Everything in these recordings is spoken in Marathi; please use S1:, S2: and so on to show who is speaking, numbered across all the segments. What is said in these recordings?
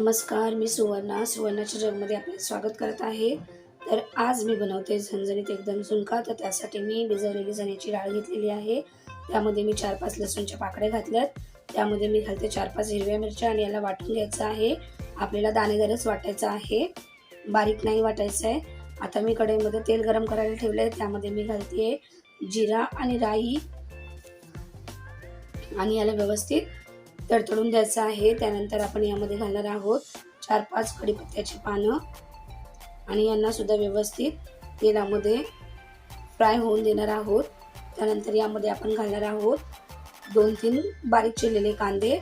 S1: नमस्कार मी सुवर्णा. सुवर्णाच्या जगमध्ये आपले स्वागत करत आहे. तर आज मी बनवते झणझणीत एकदम झुणका. तर त्यासाठी मी भिजवलेली चण्याची डाळ घेतलेली आहे. त्यामध्ये मी चार पाच लसूणच्या पाकड्या घातल्यात. त्यामध्ये मी घालते चार पाच हिरव्या मिरच्या आणि याला वाटून घ्यायचं आहे. आपल्याला दाणेदारच वाटायचं आहे. बारीक नाही वाटायचं आहे. आता मी कढईमध्ये तेल गरम करायला ठेवलं आहे त्यामध्ये मी घालते जिरा आणि राई. आणि याला व्यवस्थित तडतडून द्यायचं आहे. त्यानंतर आपण यामध्ये घालणार आहोत चार पाच कढीपत्त्याची पानं. आणि यांना सुद्धा व्यवस्थित तेलामध्ये फ्राय होऊन देणार आहोत. त्यानंतर यामध्ये आपण घालणार आहोत दोन तीन बारीक चिरलेले कांदे.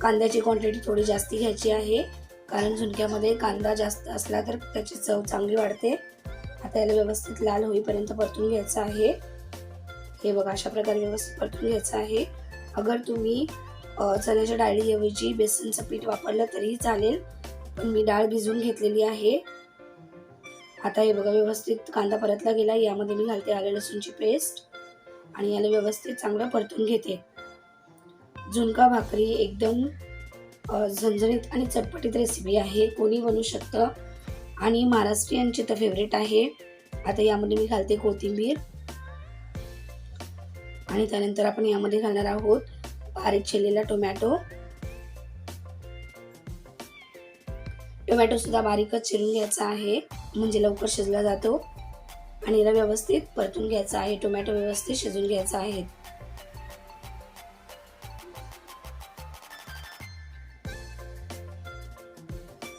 S1: कांद्याची क्वांटिटी थोडी जास्ती घ्यायची आहे. कारण झुणक्यामध्ये कांदा जास्त असला तर त्याची चव चांगली वाढते. आता याला व्यवस्थित लाल होईपर्यंत परतून घ्यायचं आहे. हे बघा अशा प्रकारे व्यवस्थित परतून घ्यायचं आहे. अगर तुम्ही चण्याच्या डाळीऐवजी बेसनचं पीठ वापरलं तरीही चालेल. पण मी डाळ भिजवून घेतलेली आहे. आता हे बघा व्यवस्थित कांदा परतला गेला. यामध्ये मी घालते आले लसूणची पेस्ट. आणि याला व्यवस्थित चांगलं परतून घेते. झुणका भाकरी एकदम झणझणीत आणि चटपटीत रेसिपी आहे. कोणी बनवू शकतं. आणि महाराष्ट्रीयनची तर फेवरेट आहे. आता यामध्ये मी घालते कोथिंबीर. आणि त्यानंतर आपण यामध्ये घालणार आहोत बारीक चिरलेला टोमॅटो. टोमॅटो सुद्धा बारीकच चिरून घ्यायचा आहे. म्हणजे लवकर शिजला जातो. आणि याला व्यवस्थित परतून घ्यायचा आहे. टोमॅटो व्यवस्थित शिजून घ्यायचा आहे.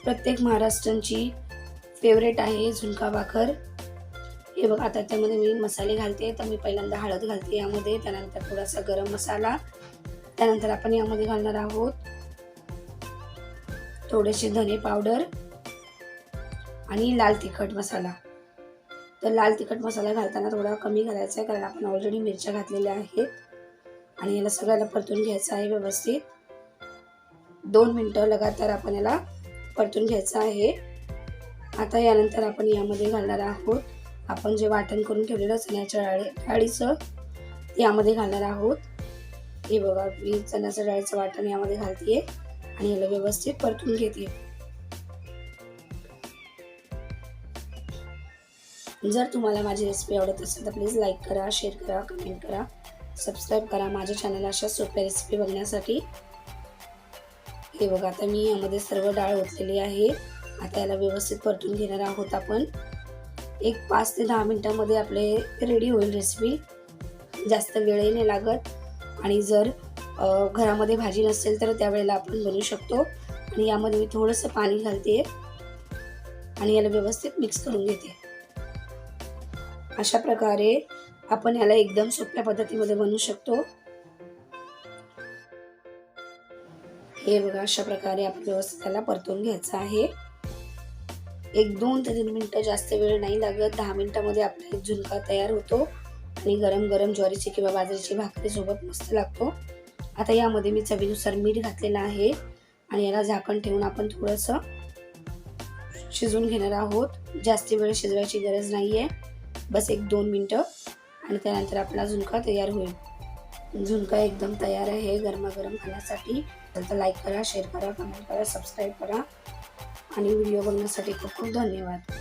S1: प्रत्येक महाराष्ट्रांची फेवरेट आहे झुणका भाकर. हे बघ आता त्यामध्ये मी मसाले घालते. तर मी पहिल्यांदा हळद घालते यामध्ये. त्यानंतर थोडासा गरम मसाला. त्यानंतर आपण यामध्ये घालणार आहोत थोडेसे धने पावडर आणि लाल तिखट मसाला. तर लाल तिखट मसाला घालताना थोडा कमी घालायचा आहे कारण आपण ऑलरेडी मिरच्या घातलेल्या आहेत आणि याला सगळ्याला परतून घ्यायचं आहे व्यवस्थित. दोन मिनटं लगातार आपण याला परतून घ्यायचं आहे. आता यानंतर आपण यामध्ये घालणार आहोत आपण जे वाटण करून ठेवलेलं चण्याच्या डाळी डाळीचं यामध्ये घालणार आहोत. हे बघा मी चण्याचं डाळीचं वाटण यामध्ये घालते आणि याला व्यवस्थित परतून घेते जर तुम्हाला माझी रेसिपी आवडत असेल तर प्लीज लाईक करा शेअर करा कमेंट करा. सबस्क्राईब करा माझ्या चॅनलला अशा सोप्या रेसिपी बघण्यासाठी. हे बघा आता मी यामध्ये सर्व डाळ ओतलेली आहे. आता याला व्यवस्थित परतून घेणार आहोत आपण. एक पाच ते दहा मिनटामध्ये आपले रेडी होईल रेसिपी जास्त वेळही नाही लागत. आणि जर घरामध्ये भाजी नसेल तर त्यावेळेला आपण बनवू शकतो. आणि यामध्ये मी थोडंसं पाणी घालते. आणि याला व्यवस्थित मिक्स करून घेते. अशा प्रकारे आपण याला एकदम सोप्या पद्धतीमध्ये बनवू शकतो. हे बघा अशा प्रकारे आपण व्यवस्थित त्याला परतून घ्यायचं आहे. एक दोन ते तीन मिनटं जास्त वेळ नाही लागत. दहा मिनटामध्ये आपला एक झुणका तयार होतो. आणि गरम गरम ज्वारीची किंवा बाजरीची भाकरी सोबत मस्त लागतो. आता यामध्ये मी चवीनुसार मीठ घातलेलं आहे आणि याला झाकण ठेवून आपण थोडंसं शिजवून घेणार आहोत. जास्ती वेळ शिजवायची गरज नाही आहे बस एक दोन मिनटं आणि त्यानंतर आपला झुणका तयार होईल. झुणका एकदम तयार आहे गरमागरम खाण्यासाठी. तर लाईक करा शेअर करा कमेंट करा सबस्क्राईब करा. आणि व्हिडिओ बघण्यासाठी खूप खूप धन्यवाद.